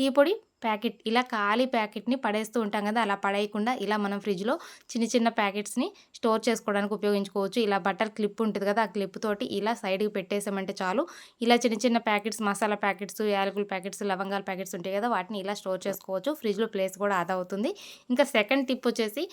Tea పొడి packet ఇలా ఖాళీ ప్యాకెట్ని పడేస్తూ ఉంటాం కదా అలా పడేయకుండా ఇలా మనం ఫ్రిడ్జ్లో చిన్న చిన్న ప్యాకెట్స్ని స్టోర్ చేసుకోవడానికి ఉపయోగించుకోవచ్చు. ఇలా బట్టర్ క్లిప్ ఉంటుంది కదా ఆ క్లిప్ తోటి ఇలా సైడ్కి పెట్టేసామంటే చాలు. ఇలా చిన్న చిన్న ప్యాకెట్స్ మసాలా ప్యాకెట్స్ యాలకుల ప్యాకెట్స్ లవంగాల ప్యాకెట్స్ ఉంటాయి కదా వాటిని ఇలా స్టోర్ చేసుకోవచ్చు. ఫ్రిడ్జ్లో ప్లేస్ కూడా ఆదా అవుతుంది. ఇంకా సెకండ్ టిప్ వచ్చేసి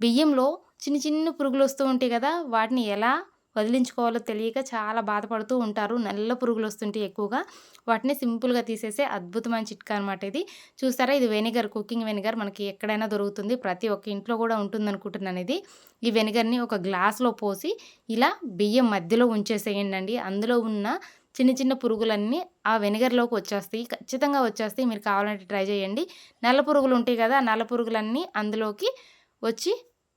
బియ్యంలో చిన్న చిన్న పురుగులు వస్తూ ఉంటాయి కదా వాటిని ఎలా వదిలించుకోవాలో తెలియక చాలా బాధపడుతూ ఉంటారు. నల్ల పురుగులు వస్తుంటాయి ఎక్కువగా. వాటిని సింపుల్గా తీసేసే అద్భుతమైన చిట్కా అనమాట ఇది. చూస్తారా? ఇది వెనిగర్ కుకింగ్ వెనిగర్ మనకి ఎక్కడైనా దొరుకుతుంది. ప్రతి ఒక్క ఇంట్లో కూడా ఉంటుంది అనుకుంటున్నాను ఇది. ఈ వెనిగర్ని ఒక గ్లాస్లో పోసి ఇలా బియ్యం మధ్యలో ఉంచేసేయండి అందులో ఉన్న చిన్న చిన్న పురుగులన్నీ ఆ వెనిగర్లోకి వచ్చేస్తాయి. ఖచ్చితంగా వచ్చేస్తాయి. మీరు కావాలంటే ట్రై చేయండి. నల్ల పురుగులు ఉంటాయి కదా! నల్ల పురుగులన్నీ అందులోకి వచ్చి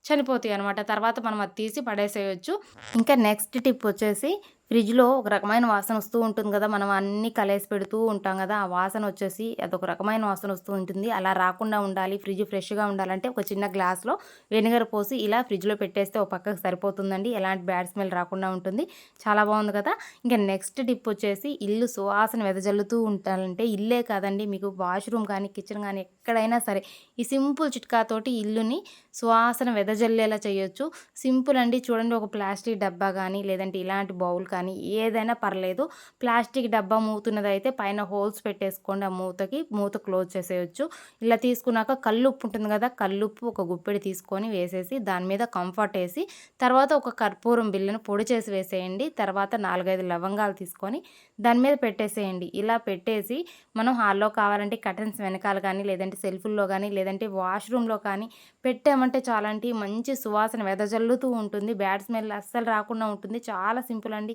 చనిపోతాయి అనమాట తర్వాత మనం అది తీసి పడేసేయచ్చు. ఇంకా నెక్స్ట్ టిప్ వచ్చేసి ఫ్రిడ్జ్లో ఒక రకమైన వాసన వస్తూ ఉంటుంది కదా మనం అన్ని కలిసి పెడుతూ ఉంటాం కదా ఆ వాసన వచ్చేసి అదొక రకమైన వాసన వస్తూ ఉంటుంది. అలా రాకుండా ఉండాలి ఫ్రిడ్జ్ ఫ్రెష్గా ఉండాలంటే ఒక చిన్న గ్లాస్లో వెనిగర్ పోసి ఇలా ఫ్రిడ్జ్లో పెట్టేస్తే ఒక పక్కకు సరిపోతుందండి. ఎలాంటి బ్యాడ్ స్మెల్ రాకుండా ఉంటుంది. చాలా బాగుంది కదా. ఇంకా నెక్స్ట్ టిప్ వచ్చేసి ఇల్లు సువాసన వెదజల్లుతూ ఉంటారంటే ఇల్లే కాదండి మీకు వాష్రూమ్ కానీ కిచెన్ కానీ ఎక్కడైనా సరే ఈ సింపుల్ చిట్కాతోటి ఇల్లుని సువాసన వెదజల్లేలా చేయొచ్చు. సింపుల్ అండి చూడండి ఒక ప్లాస్టిక్ డబ్బా కానీ లేదంటే ఇలాంటి బౌల్ కానీ ఏదైనా పర్లేదు. ప్లాస్టిక్ డబ్బా మూతున్నది అయితే పైన హోల్స్ పెట్టేసుకోండి ఆ మూతకి. మూత క్లోజ్ చేసేయచ్చు. ఇలా తీసుకున్నాక కల్లుప్పు ఉంటుంది కదా కల్లుప్పు ఒక గుప్పెడి తీసుకొని వేసేసి దాని మీద కంఫర్ట్ వేసి తర్వాత ఒక కర్పూరం బిల్లును పొడి చేసి వేసేయండి. తర్వాత నాలుగైదు లవంగాలు తీసుకొని దాని మీద పెట్టేసేయండి. ఇలా పెట్టేసి మనం హాల్లో కావాలంటే కటన్స్ వెనకాల కానీ లేదంటే సెల్ఫుల్లో కానీ లేదంటే వాష్రూమ్లో కానీ పెట్టామంటే చాలంటి మంచి సువాసన వెదజల్లుతూ ఉంటుంది. బ్యాడ్ స్మెల్ అస్సలు రాకుండా ఉంటుంది. చాలా సింపుల్ అండి.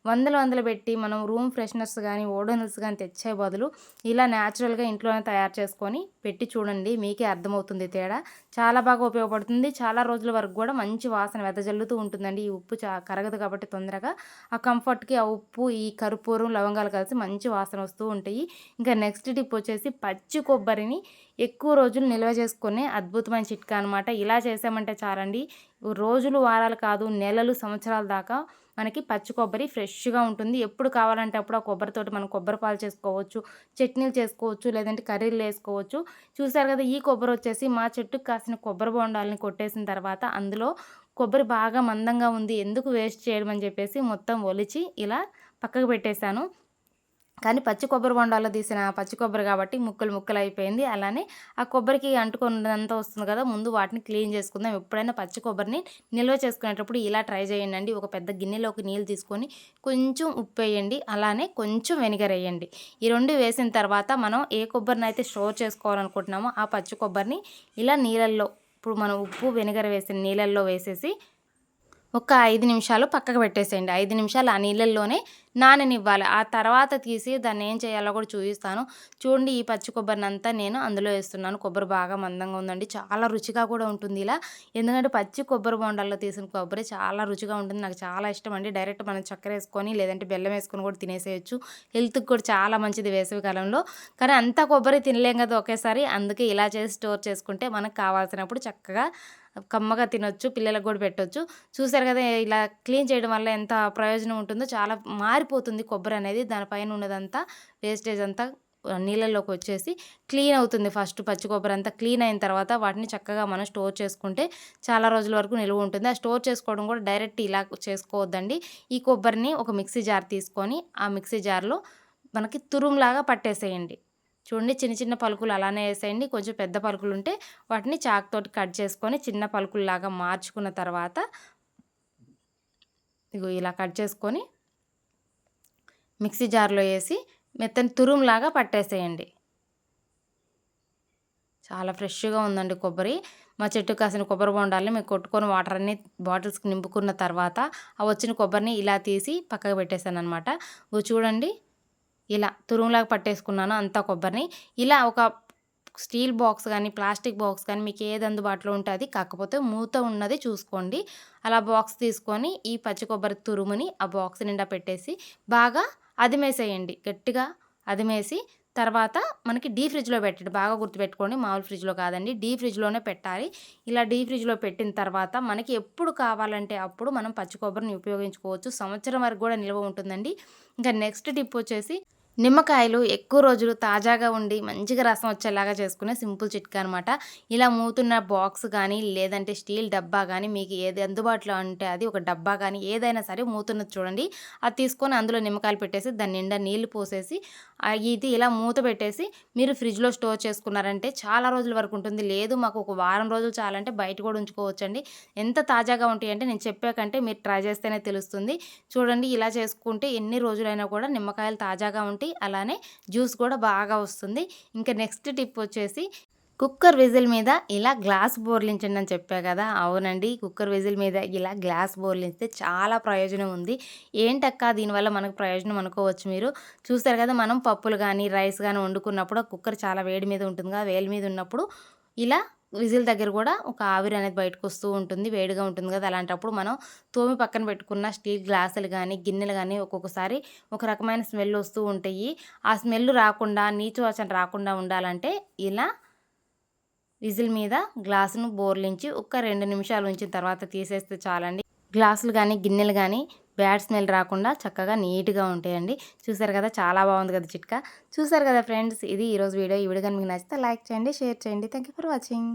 వందలు వందలు పెట్టి మనం రూమ్ ఫ్రెషనర్స్ కానీ ఓడోనల్స్ కానీ తెచ్చే బదులు ఇలా న్యాచురల్గా ఇంట్లోనే తయారు చేసుకొని పెట్టి చూడండి మీకే అర్థమవుతుంది తేడా. చాలా బాగా ఉపయోగపడుతుంది. చాలా రోజుల వరకు కూడా మంచి వాసన వెదజల్లుతూ ఉంటుందండి. ఈ ఉప్పు చా కరగదు కాబట్టి తొందరగా. ఆ కంఫర్ట్కి ఆ ఉప్పు ఈ కర్పూరం లవంగాలు కలిసి మంచి వాసన వస్తూ ఉంటాయి. ఇంకా నెక్స్ట్ టిప్ వచ్చేసి పచ్చి కొబ్బరిని ఎక్కువ రోజులు నిల్వ చేసుకునే అద్భుతమైన చిట్కా అనమాట ఇలా చేసామంటే చాలండి. రోజులు వారాలు కాదు నెలలు సంవత్సరాల దాకా మనకి పచ్చి కొబ్బరి ఫ్రెష్ ఫ్రెష్గా ఉంటుంది. ఎప్పుడు కావాలంటే అప్పుడు ఆ కొబ్బరితోటి మనం కొబ్బరి పాలు చేసుకోవచ్చు చట్నీలు చేసుకోవచ్చు లేదంటే కర్రీలు వేసుకోవచ్చు. చూసారు కదా ఈ కొబ్బరి వచ్చేసి మా చెట్టుకు కాసిన కొబ్బరి బొండాలని కొట్టేసిన తర్వాత అందులో కొబ్బరి బాగా మందంగా ఉంది. ఎందుకు వేస్ట్ చేయడం అని చెప్పేసి మొత్తం ఒలిచి ఇలా పక్కకు పెట్టేశాను. కానీ పచ్చి కొబ్బరి బొండాలో తీసిన పచ్చి కొబ్బరి కాబట్టి ముక్కలు ముక్కలు అయిపోయింది. అలానే ఆ కొబ్బరికి అంటుకున్నంత వస్తుంది కదా ముందు వాటిని క్లీన్ చేసుకుందాం. ఎప్పుడైనా పచ్చి కొబ్బరిని నిల్వ చేసుకునేటప్పుడు ఇలా ట్రై చేయండి. ఒక పెద్ద గిన్నెలోకి నీళ్ళు తీసుకొని కొంచెం ఉప్పు వేయండి. అలానే కొంచెం వెనిగర్ వేయండి. ఈ రెండు వేసిన తర్వాత మనం ఏ కొబ్బరిని అయితే స్టోర్ చేసుకోవాలనుకుంటున్నామో ఆ పచ్చి కొబ్బరిని ఇలా నీళ్ళల్లో ఇప్పుడు మనం ఉప్పు వెనిగర్ వేసిన నీళ్ళల్లో వేసేసి ఒక ఐదు నిమిషాలు పక్కకు పెట్టేసేయండి. ఐదు నిమిషాలు ఆ నీళ్ళల్లోనే నాననివ్వాలి. ఆ తర్వాత తీసి దాన్ని ఏం చేయాలో కూడా చూపిస్తాను. చూడండి ఈ పచ్చి కొబ్బరిని అంతా నేను అందులో వేస్తున్నాను. కొబ్బరి బాగా మందంగా ఉందండి. చాలా రుచిగా కూడా ఉంటుంది ఇలా. ఎందుకంటే పచ్చి కొబ్బరి బొండాల్లో తీసిన కొబ్బరి చాలా రుచిగా ఉంటుంది. నాకు చాలా ఇష్టం అండి. డైరెక్ట్ మనం చక్కెర వేసుకొని లేదంటే బెల్లం వేసుకొని కూడా తినేసేయచ్చు. హెల్త్కి కూడా చాలా మంచిది వేసవి కాలంలో. కానీ అంతా కొబ్బరి తినలేం కదా ఒకేసారి. అందుకే ఇలా చేసి స్టోర్ చేసుకుంటే మనకు కావాల్సినప్పుడు చక్కగా కమ్మగా తినొచ్చు పిల్లలకు కూడా పెట్టొచ్చు. చూసారు కదా ఇలా క్లీన్ చేయడం వల్ల ఎంత ప్రయోజనం ఉంటుందో చాలా మారిపోతుంది కొబ్బరి అనేది. దానిపైన ఉన్నదంతా వేస్టేజ్ అంతా నీళ్ళలోకి వచ్చేసి క్లీన్ అవుతుంది ఫస్ట్ పచ్చి కొబ్బరి అంతా క్లీన్ అయిన తర్వాత వాటిని చక్కగా మనం స్టోర్ చేసుకుంటే చాలా రోజుల వరకు నిల్వ ఉంటుంది. ఆ స్టోర్ చేసుకోవడం కూడా డైరెక్ట్ ఇలా చేసుకోవద్దండి. ఈ కొబ్బరిని ఒక మిక్సీ జార్ తీసుకొని ఆ మిక్సీ జార్లో మనకి తురుములాగా పట్టేసేయండి. చూడండి చిన్న చిన్న పలుకులు అలానే వేసేయండి. కొంచెం పెద్ద పలుకులు ఉంటే వాటిని చాక్తోటి కట్ చేసుకొని చిన్న పలుకుల్లాగా మార్చుకున్న తర్వాత ఇగో ఇలా కట్ చేసుకొని మిక్సీ జార్లో వేసి మెత్తని తురుములాగా పట్టేసేయండి. చాలా ఫ్రెష్గా ఉందండి కొబ్బరి. మా చెట్టు కాసిన కొబ్బరి బొండాలని మేము కొట్టుకొని వాటర్ అన్ని బాటిల్స్కి నింపుకున్న తర్వాత ఆ వచ్చిన కొబ్బరిని ఇలా తీసి పక్కకు పెట్టేశాను అనమాట చూడండి. ఇలా తురుములాగా పట్టేసుకున్నాను అంతా కొబ్బరిని. ఇలా ఒక స్టీల్ బాక్స్ కానీ ప్లాస్టిక్ బాక్స్ కానీ మీకు ఏది అందుబాటులో ఉంటుంది కాకపోతే మూత ఉన్నది చూసుకోండి. అలా బాక్స్ తీసుకొని ఈ పచ్చి కొబ్బరి తురుముని ఆ బాక్స్ నిండా పెట్టేసి బాగా అదిమేసేయండి. గట్టిగా అదిమేసి తర్వాత మనకి డీ ఫ్రిడ్జ్లో పెట్టండి. బాగా గుర్తుపెట్టుకోండి. మామూలు ఫ్రిడ్జ్లో కాదండి. డీ ఫ్రిడ్జ్లోనే పెట్టాలి. ఇలా డీ ఫ్రిడ్జ్లో పెట్టిన తర్వాత మనకి ఎప్పుడు కావాలంటే అప్పుడు మనం పచ్చి కొబ్బరిని ఉపయోగించుకోవచ్చు. సంవత్సరం వరకు కూడా నిల్వ ఉంటుందండి. ఇంకా నెక్స్ట్ టిప్ వచ్చేసి నిమ్మకాయలు ఎక్కువ రోజులు తాజాగా ఉండి మంచిగా రసం వచ్చేలాగా చేసుకునే సింపుల్ చిట్కా అనమాట ఇలా మూతున్న బాక్స్ కానీ లేదంటే స్టీల్ డబ్బా కానీ మీకు ఏది అందుబాటులో ఉంటే అది ఒక డబ్బా కానీ ఏదైనా సరే మూతున్నది చూడండి. అది తీసుకొని అందులో నిమ్మకాయలు పెట్టేసి దాని నిండా నీళ్ళు పోసేసి ఇది ఇలా మూత పెట్టేసి మీరు ఫ్రిడ్జ్లో స్టోర్ చేసుకున్నారంటే చాలా రోజుల వరకు ఉంటుంది. లేదు మాకు ఒక వారం రోజులు చాలంటే బయట కూడా ఉంచుకోవచ్చండి. ఎంత తాజాగా ఉంటాయి అంటే నేను చెప్పాకంటే మీరు ట్రై చేస్తేనే తెలుస్తుంది. చూడండి ఇలా చేసుకుంటే ఎన్ని రోజులైనా కూడా నిమ్మకాయలు తాజాగా ఉంటాయి అలానే జ్యూస్ కూడా బాగా వస్తుంది. ఇంకా నెక్స్ట్ టిప్ వచ్చేసి కుక్కర్ విజిల్ మీద ఇలా గ్లాస్ బోర్లించండి అని చెప్పా కదా. అవునండి కుక్కర్ విజిల్ మీద ఇలా గ్లాస్ బోర్లించితే చాలా ప్రయోజనం ఉంది. ఏంటక్క దీనివల్ల మనకు ప్రయోజనం అనుకోవచ్చు మీరు? చూస్తారు కదా మనం పప్పులు కానీ రైస్ కానీ వండుకున్నప్పుడు కుక్కర్ చాలా వేడి మీద ఉంటుంది కదా వేడి మీద ఉన్నప్పుడు ఇలా విజిల్ దగ్గర కూడా ఒక ఆవిరి అనేది బయటకు వస్తూ ఉంటుంది. వేడిగా ఉంటుంది కదా! అలాంటప్పుడు మనం తోమి పక్కన పెట్టుకున్న స్టీల్ గ్లాసులు కానీ గిన్నెలు కానీ ఒక్కొక్కసారి ఒక రకమైన స్మెల్ వస్తూ ఉంటాయి. ఆ స్మెల్ రాకుండా నీచు వాసన రాకుండా ఉండాలంటే ఇలా విజిల్ మీద గ్లాసును బోర్లించి ఒక రెండు నిమిషాలు ఉంచిన తర్వాత తీసేస్తే చాలండి. గ్లాసులు కానీ గిన్నెలు కానీ బ్యాడ్ స్మెల్ రాకుండా చక్కగా నీట్గా ఉంటాయండి. చూసారు కదా! చాలా బాగుంది కదా చిట్కా! చూసారు కదా ఫ్రెండ్స్! ఇది ఈరోజు వీడియో. ఈ వీడియో కానీ మీకు నచ్చితే లైక్ చేయండి షేర్ చేయండి. Thank for watching.